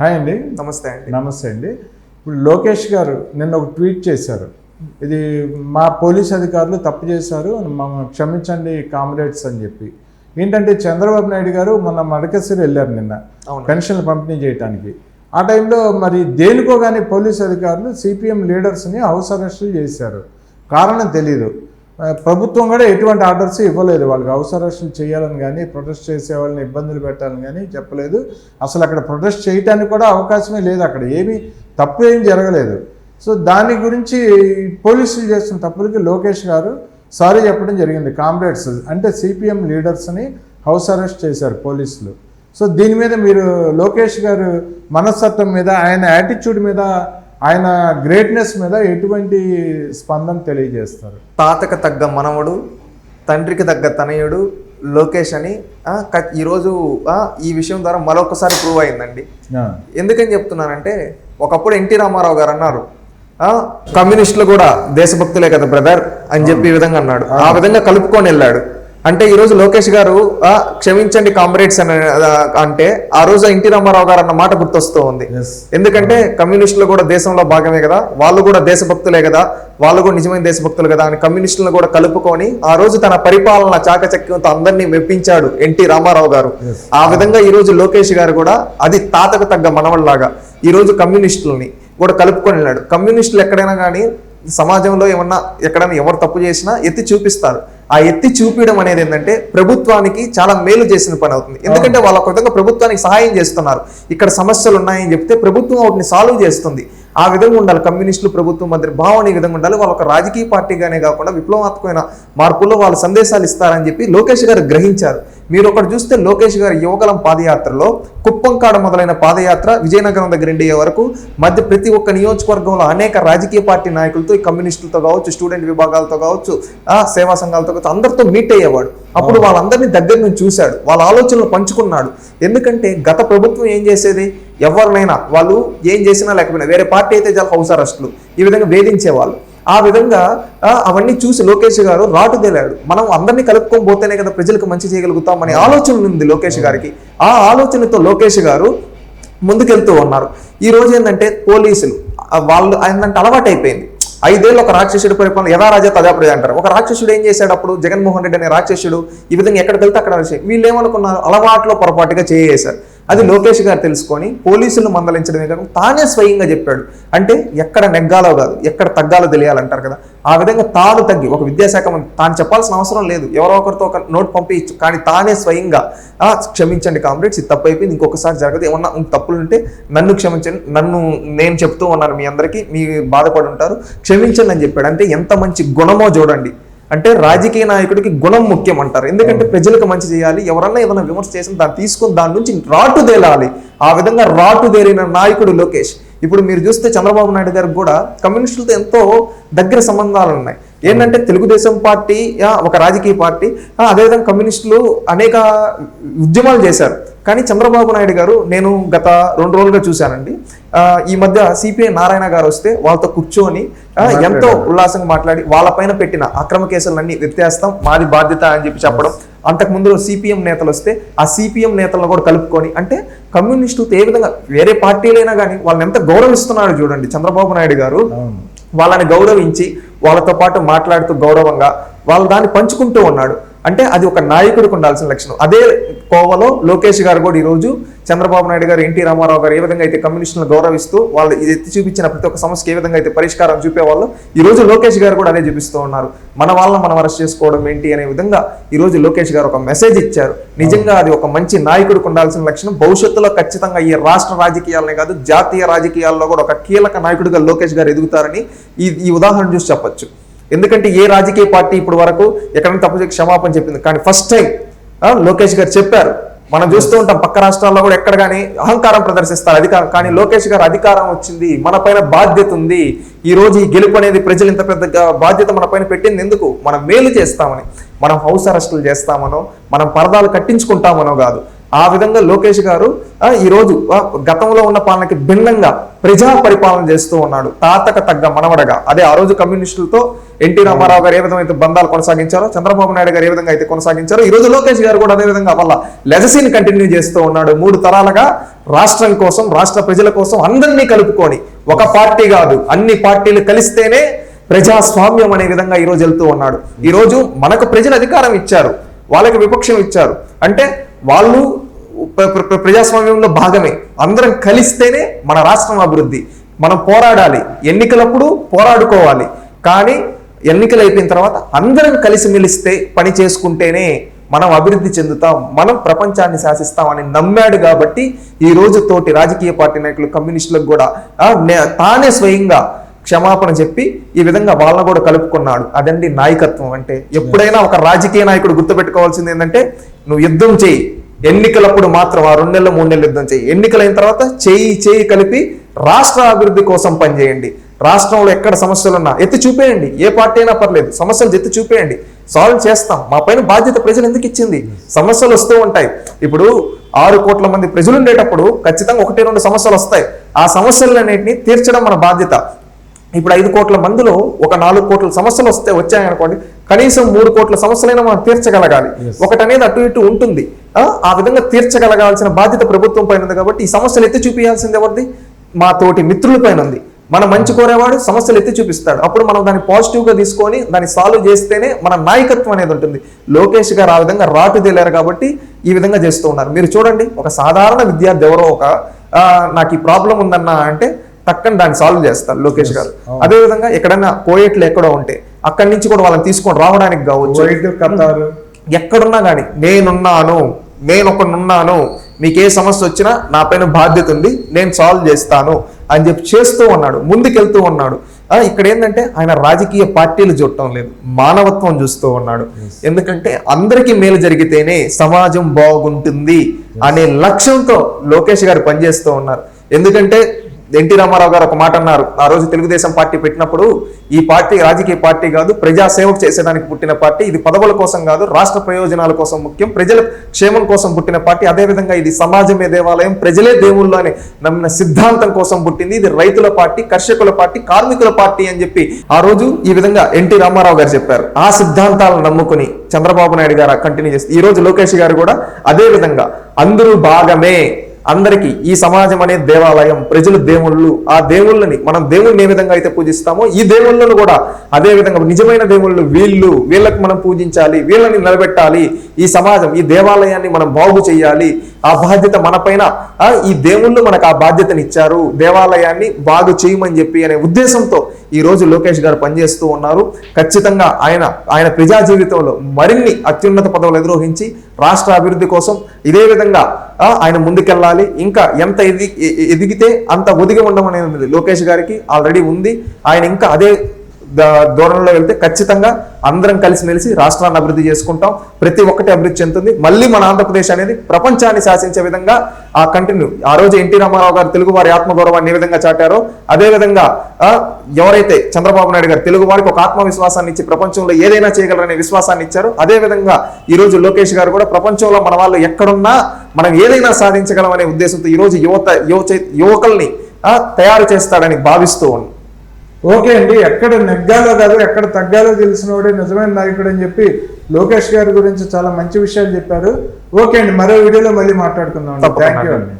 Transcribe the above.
Hi అండి. నమస్తే అండి. నమస్తే అండి. ఇప్పుడు లోకేష్ గారు నిన్న ఒక ట్వీట్ చేశారు. ఇది మా పోలీస్ అధికారులు తప్పు చేశారు మమ్మల్ని క్షమించండి కామ్రేడ్స్ అని చెప్పి. ఏంటంటే చంద్రబాబు నాయుడు గారు మొన్న మడకసిరి వెళ్ళారు నిన్న. పెన్షన్లు పంపిణీ చేయడానికి ఆ టైంలో మరి దేనికో కానీ పోలీస్ అధికారులు సిపిఎం లీడర్స్ని హౌస్ అరెస్టులు చేశారు. కారణం తెలియదు ప్రభుత్వం కూడా ఎటువంటి ఆర్డర్స్ ఇవ్వలేదు. వాళ్ళకి హౌస్ చేయాలని కానీ ప్రొటెస్ట్ చేసే వాళ్ళని ఇబ్బందులు పెట్టాలని కానీ చెప్పలేదు. అసలు అక్కడ ప్రొటెస్ట్ చేయడానికి కూడా అవకాశమే లేదు. అక్కడ ఏమీ తప్పు ఏం జరగలేదు. సో దాని గురించి పోలీసులు చేస్తున్న తప్పులకి లోకేష్ గారు సారీ చెప్పడం జరిగింది. కామ్రేడ్స్ అంటే సిపిఎం లీడర్స్ని హౌస్ అరెస్ట్ చేశారు పోలీసులు. సో దీని మీద మీరు లోకేష్ గారు మనస్తత్వం మీద ఆయన యాటిట్యూడ్ మీద ఆయన గ్రేట్నెస్ మీద ఎటువంటి స్పందన తెలియజేస్తారు? తాతకు తగ్గ మనవడు తండ్రికి తగ్గ తనయుడు లోకేష్ అని ఈరోజు ఈ విషయం ద్వారా మరొకసారి ప్రూవ్ అయిందండి. ఎందుకని చెప్తున్నానంటే ఒకప్పుడు ఎన్టీ రామారావు గారు అన్నారు కమ్యూనిస్టులు కూడా దేశభక్తులే కదా బ్రదర్ అని చెప్పి ఈ విధంగా అన్నాడు. ఆ విధంగా కలుపుకొని వెళ్ళాడు. అంటే ఈ రోజు లోకేష్ గారు క్షమించండి కామ్రేడ్స్ అని అంటే ఆ రోజు ఎన్టీ రామారావు గారు అన్న మాట గుర్తొస్తూ ఉంది. ఎందుకంటే కమ్యూనిస్టులు కూడా దేశంలో భాగమే కదా వాళ్ళు కూడా దేశభక్తులే కదా వాళ్ళు కూడా నిజమైన దేశభక్తులు కదా అని కమ్యూనిస్టులను కూడా కలుపుకొని ఆ రోజు తన పరిపాలన చాకచక్యంతో అందరినీ మెప్పించాడు ఎన్టీ రామారావు గారు. ఆ విధంగా ఈ రోజు లోకేష్ గారు కూడా అది తాతకు తగ్గ మనవల్లాగా ఈ రోజు కమ్యూనిస్టులని కూడా కలుపుకొని వెళ్ళాడు. కమ్యూనిస్టులు ఎక్కడైనా కానీ సమాజంలో ఏమన్నా ఎక్కడైనా ఎవరు తప్పు చేసినా ఎత్తి చూపిస్తారు. ఆ ఎత్తి చూపించడం అనేది ఏంటంటే ప్రభుత్వానికి చాలా మేలు చేసిన పని అవుతుంది. ఎందుకంటే వాళ్ళ ఒక విధంగా ప్రభుత్వానికి సహాయం చేస్తున్నారు. ఇక్కడ సమస్యలు ఉన్నాయని చెప్తే ప్రభుత్వం వాటిని సాల్వ్ చేస్తుంది. ఆ విధంగా ఉండాలి. కమ్యూనిస్టులు ప్రభుత్వం మధ్య భావన ఈ విధంగా ఉండాలి. వాళ్ళ ఒక రాజకీయ పార్టీగానే కాకుండా విప్లవాత్మకమైన మార్పుల్లో వాళ్ళు సందేశాలు ఇస్తారని చెప్పి లోకేష్ గారు గ్రహించారు. మీరు ఒకటి చూస్తే లోకేష్ గారి యువగలం పాదయాత్రలో కుప్పంకాడ మొదలైన పాదయాత్ర విజయనగరం దగ్గర ఇండియా వరకు మధ్య ప్రతి ఒక్క నియోజకవర్గంలో అనేక రాజకీయ పార్టీ నాయకులతో కమ్యూనిస్టులతో కావచ్చు స్టూడెంట్ విభాగాలతో కావచ్చు ఆ సేవా సంఘాలతో కావచ్చు అందరితో మీట్ అయ్యేవాడు. అప్పుడు వాళ్ళందరినీ దగ్గర నుంచి చూశాడు. వాళ్ళ ఆలోచనలు పంచుకున్నాడు. ఎందుకంటే గత ప్రభుత్వం ఏం చేసేది? ఎవరినైనా వాళ్ళు ఏం చేసినా లేకపోయినా వేరే పార్టీ అయితే చాలా హౌస్ అరెస్టులు. ఈ విధంగా వేధించేవాళ్ళు. ఆ విధంగా అవన్నీ చూసి లోకేష్ గారు రాటు తేలాడు. మనం అందరినీ కలుపుకొని పోతేనే కదా ప్రజలకు మంచి చేయగలుగుతాం అనే ఆలోచన ఉంది లోకేష్ గారికి. ఆ ఆలోచనతో లోకేష్ గారు ముందుకెళ్తూ ఉన్నారు. ఈ రోజు ఏంటంటే పోలీసులు వాళ్ళు ఏంటంటే అలవాటు అయిపోయింది ఐదేళ్ళు ఒక రాక్షసుడి పరిపాలన యథా రాజా తదా ప్రజ అంటారు. ఒక రాక్షసుడు ఏం చేశాడు అప్పుడు? జగన్మోహన్ రెడ్డి అనే రాక్షసుడు ఈ విధంగా ఎక్కడికి వెళ్తే అక్కడ వీళ్ళు ఏమనుకున్నారు? అలవాట్లో పొరపాటుగా చేసేశారు అది లోకేష్ గారు తెలుసుకొని పోలీసులు మందలించడమే కాకుండా తానే స్వయంగా చెప్పాడు. అంటే ఎక్కడ నెగ్గాలో కాదు ఎక్కడ తగ్గాలో తెలియాలంటారు కదా. ఆ విధంగా తాను తగ్గి ఒక విద్యాశాఖ మంత్రి తాను చెప్పాల్సిన అవసరం లేదు. ఎవరో ఒకరితో ఒక నోట్ పంపించు కానీ తానే స్వయంగా క్షమించండి కామ్రేడ్స్ ఇది తప్పు అయిపోయింది ఇంకొకసారి జరగదు ఏమన్నా తప్పులు ఉంటే నన్ను క్షమించండి నన్ను నేను చెప్తూ ఉన్నాను మీ అందరికీ మీ బాధపడి ఉంటారు క్షమించండి అని చెప్పాడు. అంటే ఎంత మంచి గుణమో చూడండి. అంటే రాజకీయ నాయకుడికి గుణం ముఖ్యం అంటారు. ఎందుకంటే ప్రజలకు మంచి చేయాలి. ఎవరన్నా ఏదైనా విమర్శ చేసిన దాన్ని తీసుకుని దాని నుంచి రాటు తేలాలి. ఆ విధంగా రాటు తేలిన నాయకుడు లోకేష్. ఇప్పుడు మీరు చూస్తే చంద్రబాబు నాయుడు గారికి కూడా కమ్యూనిస్టులతో ఎంతో దగ్గర సంబంధాలు ఉన్నాయి. ఏంటంటే తెలుగుదేశం పార్టీ ఒక రాజకీయ పార్టీ అదేవిధంగా కమ్యూనిస్టులు అనేక ఉద్యమాలు చేశారు. కానీ చంద్రబాబు నాయుడు గారు నేను గత రెండు రోజులుగా చూశానండి. ఆ, ఈ మధ్య సిపిఐ నారాయణ గారు వస్తే వాళ్ళతో కూర్చొని ఎంతో ఉల్లాసంగా మాట్లాడి వాళ్ళపైన పెట్టిన అక్రమ కేసులన్నీ వ్యత్యాస్తాం మాది బాధ్యత అని చెప్పి చెప్పడం. అంతకు ముందు సిపిఎం నేతలు వస్తే ఆ సిపిఎం నేతలను కూడా కలుపుకొని అంటే కమ్యూనిస్టు ఏ విధంగా వేరే పార్టీలైనా కానీ వాళ్ళని ఎంత గౌరవిస్తున్నాడు చూడండి చంద్రబాబు నాయుడు గారు. వాళ్ళని గౌరవించి వాళ్ళతో పాటు మాట్లాడుతూ గౌరవంగా వాళ్ళ దాన్ని పంచుకుంటూ ఉన్నాడు. అంటే అది ఒక నాయకుడికి ఉండాల్సిన లక్షణం. అదే కోవలో లోకేష్ గారు కూడా ఈరోజు చంద్రబాబు నాయుడు గారు ఎన్టీ రామారావు గారు ఏ విధంగా అయితే కమ్యూనిస్టులను గౌరవిస్తూ వాళ్ళు ఇది ఎత్తి చూపించిన ప్రతి ఒక్క సమస్యకి ఏ విధంగా అయితే పరిష్కారం చూపేవాళ్ళు ఈ రోజు లోకేష్ గారు కూడా అదే చూపిస్తూ ఉన్నారు. మన వాళ్ళని మనం అరెస్ట్ చేసుకోవడం ఏంటి అనే విధంగా ఈరోజు లోకేష్ గారు ఒక మెసేజ్ ఇచ్చారు. నిజంగా అది ఒక మంచి నాయకుడికి ఉండాల్సిన లక్షణం. భవిష్యత్తులో ఖచ్చితంగా ఈ రాష్ట్ర రాజకీయాలనే కాదు జాతీయ రాజకీయాల్లో కూడా ఒక కీలక నాయకుడిగా లోకేష్ గారు ఎదుగుతారని ఈ ఈ ఉదాహరణ చూసి చెప్పొచ్చు. ఎందుకంటే ఏ రాజకీయ పార్టీ ఇప్పుడు వరకు ఎక్కడైనా తప్పు చేసి క్షమాపణ చెప్పింది. కానీ ఫస్ట్ టైం లోకేష్ గారు చెప్పారు. మనం చూస్తూ ఉంటాం పక్క రాష్ట్రాల్లో కూడా ఎక్కడ కానీ అహంకారం ప్రదర్శిస్తారు. అధికారం కానీ లోకేష్ గారు అధికారం వచ్చింది మన పైన బాధ్యత ఉంది. ఈ రోజు ఈ గెలుపు అనేది ప్రజలు ఇంత పెద్ద బాధ్యత మన పైన పెట్టింది ఎందుకు? మనం మేలు చేస్తామని మనం హౌస్ అరెస్టులు చేస్తామనో మనం పరదాలు కట్టించుకుంటామనో కాదు. ఆ విధంగా లోకేష్ గారు ఈరోజు ఈ రోజు గతంలో ఉన్న పాలనకి భిన్నంగా ప్రజా పరిపాలన చేస్తూ ఉన్నాడు. తాతక తగ్గ మనవడగా. అదే ఆ రోజు కమ్యూనిస్టులతో ఎన్టీ రామారావు గారు ఏ విధంగా బంధాలు కొనసాగించారో చంద్రబాబు నాయుడు గారు ఏ విధంగా అయితే కొనసాగించారో ఈ రోజు లోకేష్ గారు కూడా అదే విధంగా వాళ్ళ లెగసీని కంటిన్యూ చేస్తూ ఉన్నాడు. మూడు తరాలుగా రాష్ట్రం కోసం రాష్ట్ర ప్రజల కోసం అందరినీ కలుపుకొని. ఒక పార్టీ కాదు అన్ని పార్టీలు కలిస్తేనే ప్రజాస్వామ్యం అనే విధంగా ఈ రోజు వెళ్తూ ఉన్నాడు. ఈ రోజు మనకు ప్రజలు అధికారం ఇచ్చారు వాళ్ళకి విపక్షం ఇచ్చారు. అంటే వాళ్ళు ప్రజాస్వామ్యంలో భాగమే. అందరం కలిస్తేనే మన రాష్ట్రం అభివృద్ధి. మనం పోరాడాలి. ఎన్నికలప్పుడు పోరాడుకోవాలి. కానీ ఎన్నికలు అయిపోయిన తర్వాత అందరం కలిసి మెలిస్తే పని చేసుకుంటేనే మనం అభివృద్ధి చెందుతాం. మనం ప్రపంచాన్ని శాసిస్తాం అని నమ్మాడు కాబట్టి ఈ రోజు తోటి రాజకీయ పార్టీ నాయకులు కమ్యూనిస్టులకు కూడా నే- తానే స్వయంగా క్షమాపణ చెప్పి ఈ విధంగా వాళ్ళని కూడా కలుపుకున్నాడు. అదండి నాయకత్వం అంటే. ఎప్పుడైనా ఒక రాజకీయ నాయకుడు గుర్తుపెట్టుకోవాల్సింది ఏంటంటే నువ్వు యుద్ధం చేయి. ఎన్నికలప్పుడు మాత్రం ఆ రెండు నెలలు మూడు నెలలు యుద్ధం చేయి. ఎన్నికలైన తర్వాత చేయి చేయి కలిపి రాష్ట్ర అభివృద్ధి కోసం పనిచేయండి. రాష్ట్రంలో ఎక్కడ సమస్యలు ఉన్నా ఎత్తి చూపేయండి. ఏ పార్టీ అయినా పర్లేదు సమస్యలు ఎత్తి చూపేయండి. సాల్వ్ చేస్తాం. మా పైన బాధ్యత ప్రజలు ఎందుకు ఇచ్చింది? సమస్యలు వస్తూ ఉంటాయి. ఇప్పుడు ఆరు కోట్ల మంది ప్రజలు ఉండేటప్పుడు ఖచ్చితంగా ఒకటి రెండు సమస్యలు వస్తాయి. ఆ సమస్యలన్నింటినీ తీర్చడం మన బాధ్యత. ఇప్పుడు ఐదు కోట్ల మందిలో ఒక నాలుగు కోట్ల సమస్యలు వస్తే వచ్చాయనుకోండి కనీసం మూడు కోట్ల సమస్యలైనా మనం తీర్చగలగాలి. ఒకటి అనేది అటు ఇటు ఉంటుంది. ఆ, ఆ విధంగా తీర్చగలగాల్సిన బాధ్యత ప్రభుత్వం పైన ఉంది కాబట్టి ఈ సమస్యలు ఎత్తి చూపించాల్సింది ఎవరిది? మా తోటి మిత్రుల పైన ఉంది. మన మంచి కోరేవాడు సమస్యలు ఎత్తి చూపిస్తాడు. అప్పుడు మనం దాన్ని పాజిటివ్గా తీసుకొని దాన్ని సాల్వ్ చేస్తేనే మన నాయకత్వం అనేది ఉంటుంది. లోకేష్ గారు ఆ విధంగా రాటుదేలారు కాబట్టి ఈ విధంగా చేస్తూ ఉన్నారు. మీరు చూడండి ఒక సాధారణ విద్యార్థి ఎవరో ఒక నాకు ఈ ప్రాబ్లం ఉందన్న అంటే టక్కన దాన్ని సాల్వ్ చేస్తారు లోకేష్ గారు. అదే విధంగా ఎక్కడైనా పోయేట్లు ఎక్కడో ఉంటే అక్కడి నుంచి కూడా వాళ్ళని తీసుకొని రావడానికి కావచ్చు. ఎక్కడున్నా కానీ నేనున్నాను నేను ఒకనున్నాను మీకు ఏ సమస్య వచ్చినా నా పైన బాధ్యత ఉంది నేను సాల్వ్ చేస్తాను అని చెప్పి చేస్తూ ఉన్నాడు ముందుకెళ్తూ ఉన్నాడు. ఇక్కడ ఏంటంటే ఆయన రాజకీయ పార్టీలు చూడటం లేదు మానవత్వం చూస్తూ ఉన్నాడు. ఎందుకంటే అందరికీ మేలు జరిగితేనే సమాజం బాగుంటుంది అనే లక్ష్యంతో లోకేష్ గారు పనిచేస్తూ ఉన్నారు. ఎందుకంటే ఎన్టీ రామారావు గారు ఒక మాట అన్నారు. ఆ రోజు తెలుగుదేశం పార్టీ పెట్టినప్పుడు ఈ పార్టీ రాజకీయ పార్టీ కాదు ప్రజాసేవకు చేసేదానికి పుట్టిన పార్టీ. ఇది పదవుల కోసం కాదు రాష్ట్ర ప్రయోజనాల కోసం ముఖ్యం. ప్రజల క్షేమం కోసం పుట్టిన పార్టీ. అదే విధంగా ఇది సమాజమే దేవాలయం ప్రజలే దేవుళ్ళు అని నమ్మిన సిద్ధాంతం కోసం పుట్టింది. ఇది రైతుల పార్టీ కర్షకుల పార్టీ కార్మికుల పార్టీ అని చెప్పి ఆ రోజు ఈ విధంగా ఎన్టీ రామారావు గారు చెప్పారు. ఆ సిద్ధాంతాలను నమ్ముకుని చంద్రబాబు నాయుడు గారు కంటిన్యూ చేసి ఈ రోజు లోకేష్ గారు కూడా అదే విధంగా అందరూ భాగమే అందరికీ ఈ సమాజం అనే దేవాలయం ప్రజలు దేవుళ్ళు ఆ దేవుళ్ళని మనం దేవుళ్ళని ఏ విధంగా అయితే పూజిస్తామో ఈ దేవుళ్ళను కూడా అదే విధంగా నిజమైన దేవుళ్ళు వీళ్ళు వీళ్ళకి మనం పూజించాలి వీళ్ళని నిలబెట్టాలి. ఈ సమాజం ఈ దేవాలయాన్ని మనం బాగు చేయాలి. ఆ బాధ్యత మన పైన ఈ దేవుళ్ళు మనకు ఆ బాధ్యతని ఇచ్చారు. దేవాలయాన్ని బాగు చేయమని చెప్పి అనే ఉద్దేశంతో ఈ రోజు లోకేష్ గారు పనిచేస్తూ ఉన్నారు. ఖచ్చితంగా ఆయన ఆయన ప్రజా జీవితంలో మరిన్ని అత్యున్నత పదవులు ఎదురోహించి రాష్ట్ర అభివృద్ధి కోసం ఇదే విధంగా ఆయన ముందుకెళ్ళాలి. ఇంకా ఎంత ఎది ఎదిగితే అంత ఒదిగి ఉండమనేది ఉంది. లోకేష్ గారికి ఆల్రెడీ ఉంది. ఆయన ఇంకా అదే ధోరణిలో వెళ్తే ఖచ్చితంగా అందరం కలిసిమెలిసి రాష్ట్రాన్ని అభివృద్ధి చేసుకుంటాం. ప్రతి ఒక్కటి అభివృద్ధి చెందుతుంది. మళ్ళీ మన ఆంధ్రప్రదేశ్ అనేది ప్రపంచాన్ని శాసించే విధంగా ఆ కంటిన్యూ ఆ రోజు ఎన్టీ రామారావు గారు తెలుగు వారి ఆత్మగౌరవాన్ని ఏ విధంగా చాటారో అదే విధంగా ఎవరైతే చంద్రబాబు నాయుడు గారు తెలుగు వారికి ఒక ఆత్మవిశ్వాసాన్ని ఇచ్చి ప్రపంచంలో ఏదైనా చేయగలరనే విశ్వాసాన్ని ఇచ్చారు అదే విధంగా ఈ రోజు లోకేష్ గారు కూడా ప్రపంచంలో మన వాళ్ళు ఎక్కడున్నా మనం ఏదైనా సాధించగలం అనే ఉద్దేశంతో ఈరోజు యువత యువ యువకుల్ని తయారు చేస్తాడని భావిస్తూ ఉన్నాం ఓకే అండి ఎక్కడ నెగ్గాలో కాదు ఎక్కడ తగ్గాలో తెలిసినవాడే నిజమైన నాయకుడు అని చెప్పి లోకేష్ గారి గురించి చాలా మంచి విషయాలు చెప్పారు. ఓకే అండి మరో వీడియోలో మళ్ళీ మాట్లాడుకుందాం థ్యాంక్ యూ. అండి.